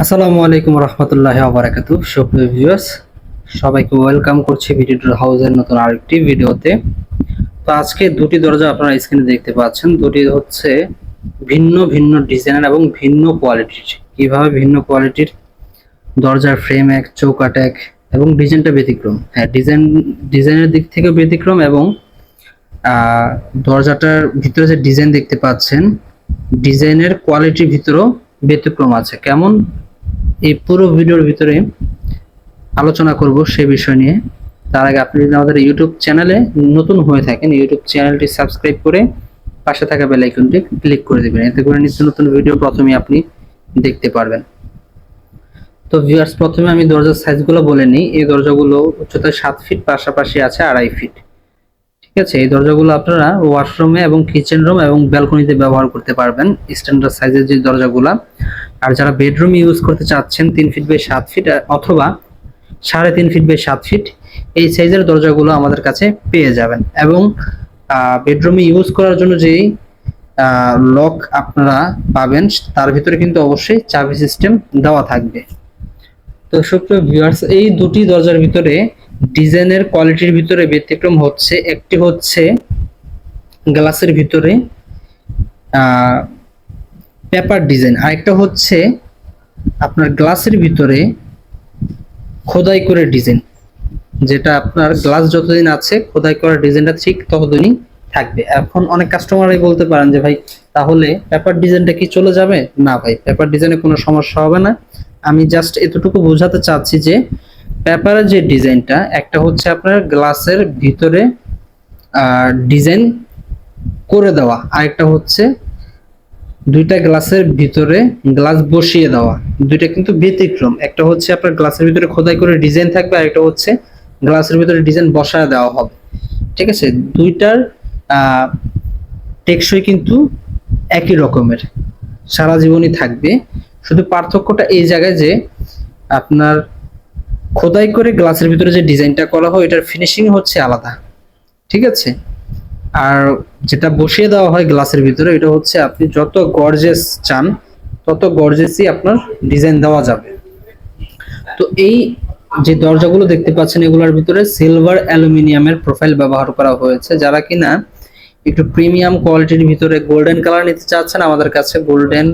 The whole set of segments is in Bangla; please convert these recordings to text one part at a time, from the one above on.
আসসালামু আলাইকুম রহমতুল্লাহ আবরাকাত সুপ্রিয় ভিউয়ার্স, সবাইকে ওয়েলকাম করছি ভিডিওর হাউসের নতুন আরেকটি ভিডিওতে। তো আজকে দুটি দরজা আপনারা স্ক্রিনে দেখতে পাচ্ছেন। দুটি হচ্ছে ভিন্ন ভিন্ন ডিজাইনের এবং ভিন্ন কোয়ালিটির। কীভাবে ভিন্ন কোয়ালিটির? দরজার ফ্রেম এক চৌকাট এক এবং ডিজাইনটা ব্যতিক্রম। হ্যাঁ ডিজাইন, ডিজাইনের দিক থেকে ব্যতিক্রম এবং দরজাটার ভিতরে যে ডিজাইন দেখতে পাচ্ছেন, ডিজাইনের কোয়ালিটির ভিতরেও ব্যতিক্রম আছে। কেমন? এই পুরো ভিডিওর ভিতরে আলোচনা করব সেই বিষয় নিয়ে। তার আগে আপনি যদি আমাদের ইউটিউব চ্যানেলে নতুন হয়ে থাকেন ইউটিউব চ্যানেলটি সাবস্ক্রাইব করে পাশে থাকা বেল আইকনটি ক্লিক করে দিবেন। এতে করে নিত্য নতুন ভিডিও প্রথমে আপনি দেখতে পারবেন। তো ভিউয়ার্স প্রথমে আমি দরজার সাইজগুলো বলে নিই। এই দরজাগুলো উচ্চতা সাত ফিট পাশাপাশি আছে আড়াই ফিট ঠিক আছে? এই দরজাগুলো আপনারা ওয়াশরুমে এবং কিচেন রুম এবং ব্যালকনিতে ব্যবহার করতে পারবেন। স্ট্যান্ডার্ড সাইজের যে দরজাগুলা আর যারা বেডরুম ইউজ করতে চাচ্ছেন তিন ফিট বাই সাত ফিট অথবা সাড়ে তিন ফিট বাই সাত ফিট এই সাইজের দরজাগুলো আমাদের কাছে পেয়ে যাবেন। এবং বেডরুমে ইউজ করার জন্য যেই লক আপনারা পাবেন, তার ভিতরে কিন্তু অবশ্যই চাবি সিস্টেম দেওয়া থাকবে। তো সুপ্রিয় ভিউয়ার্স এই দুটি দরজার ভিতরে ডিজাইনের কোয়ালিটির ভিতরে ব্যতিক্রম হচ্ছে, একটি হচ্ছে গ্লাসের ভিতরে পেপার ডিজাইন। আরেকটা হচ্ছে আপনার গ্লাসের ভিতরে খোদাই করে ডিজাইন, যেটা আপনার গ্লাস যতদিন আছে, খোদাই করা ডিজাইনটা ঠিক ততদিনই থাকবে। এখন অনেক কাস্টমারই বলতে পারেন যে, ভাই, তাহলে পেপার ডিজাইনটা কি চলে যাবে? না, ভাই, পেপার ডিজাইনে কোনো সমস্যা হবে না। আমি জাস্ট এতটুকু বোঝাতে চাচ্ছি যে, পেপারের যে ডিজাইনটা, একটা হচ্ছে আপনার গ্লাসের ভিতরে ডিজাইন করে দেওয়া। আরেকটা হচ্ছে দুইটা গ্লাসের ভিতরে গ্লাস বসিয়ে দেওয়া। দুইটা কিন্তু ব্যতিক্রম। একটা হচ্ছে আপনার গ্লাসের ভিতরে খোদাই করে ডিজাইন থাকবে, আর একটা হচ্ছে গ্লাসের ভিতরে ডিজাইন বসায় দেওয়া হবে। ঠিক আছে? দুইটার টেকসই কিন্তু একই রকমের। সারা জীবনই থাকবে। শুধু পার্থক্যটা এই জায়গায় যে আপনার খোদাই করে গ্লাসের ভিতরে যে ডিজাইনটা করা হয়, এটার ফিনিশিং হচ্ছে আলাদা। ঠিক আছে? আর যেটা বসিয়ে দেওয়া হয় গ্লাসের ভিতরে, এটা হচ্ছে আপনি যত গর্জেস চান, তত গর্জেসই আপনার ডিজাইন দেওয়া যাবে। তো এই যে দরজাগুলো দেখতে পাচ্ছেন, এগুলোর ভিতরে সিলভার অ্যালুমিনিয়ামের প্রোফাইল ব্যবহার করা হয়েছে। যারা কিনা একটু প্রিমিয়াম কোয়ালিটির ভিতরে গোল্ডেন কালার নিতে চাচ্ছেন, আমাদের কাছে গোল্ডেন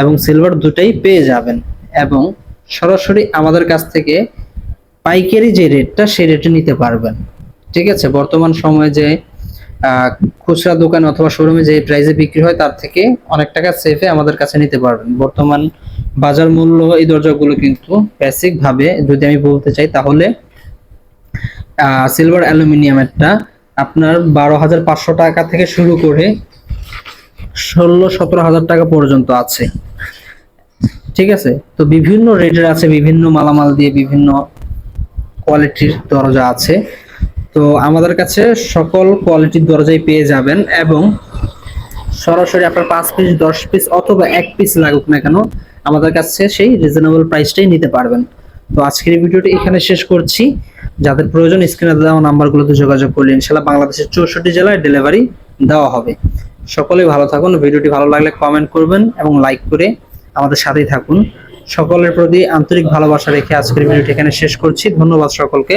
এবং সিলভার দুটাই পেয়ে যাবেন। এবং সরাসরি আমাদের কাছ থেকে পাইকারি যে রেটটা সেই রেটে নিতে পারবেন। ঠিক আছে? বর্তমান সময়ে যে খুচরা দোকান অথবা শোরুমে যে প্রাইসে বিক্রি হয়, তার থেকে অনেক টাকা সেফে আমাদের কাছে নিতে পারবেন। বর্তমান বাজার মূল্য এই দরজাগুলো কিন্তু বেসিক ভাবে যদি আমি বলতে চাই, তাহলে সিলভার অ্যালুমিনিয়ামেরটা আপনার বারো হাজার পাঁচশো টাকা থেকে শুরু করে ষোলো সতেরো হাজার টাকা পর্যন্ত আছে। ঠিক আছে? তো বিভিন্ন রেটের আছে, বিভিন্ন মালামাল দিয়ে বিভিন্ন কোয়ালিটির দরজা আছে। তো আমাদের কাছে সকল কোয়ালিটির দরজাই পেয়ে যাবেন এবং সরাসরি আপনার পাঁচ পিস দশ পিস অথবা এক পিস লাগুক না কেন, আমাদের কাছে সেই রিজনেবল প্রাইসটাই নিতে পারবেন। তো আজকের ভিডিওটি এখানে শেষ করছি। যাদের প্রয়োজন স্ক্রিনে দেওয়া নাম্বারগুলোতে যোগাযোগ করলে ইনশাল্লাহ বাংলাদেশের চৌষট্টি জেলায় ডেলিভারি দেওয়া হবে। সকলেই ভালো থাকুন, ভিডিওটি ভালো লাগলে কমেন্ট করবেন এবং লাইক করে আমাদের সাথেই থাকুন। সকলের প্রতি আন্তরিক ভালোবাসা রেখে আজকের ভিডিওটি এখানে শেষ করছি। ধন্যবাদ সকলকে।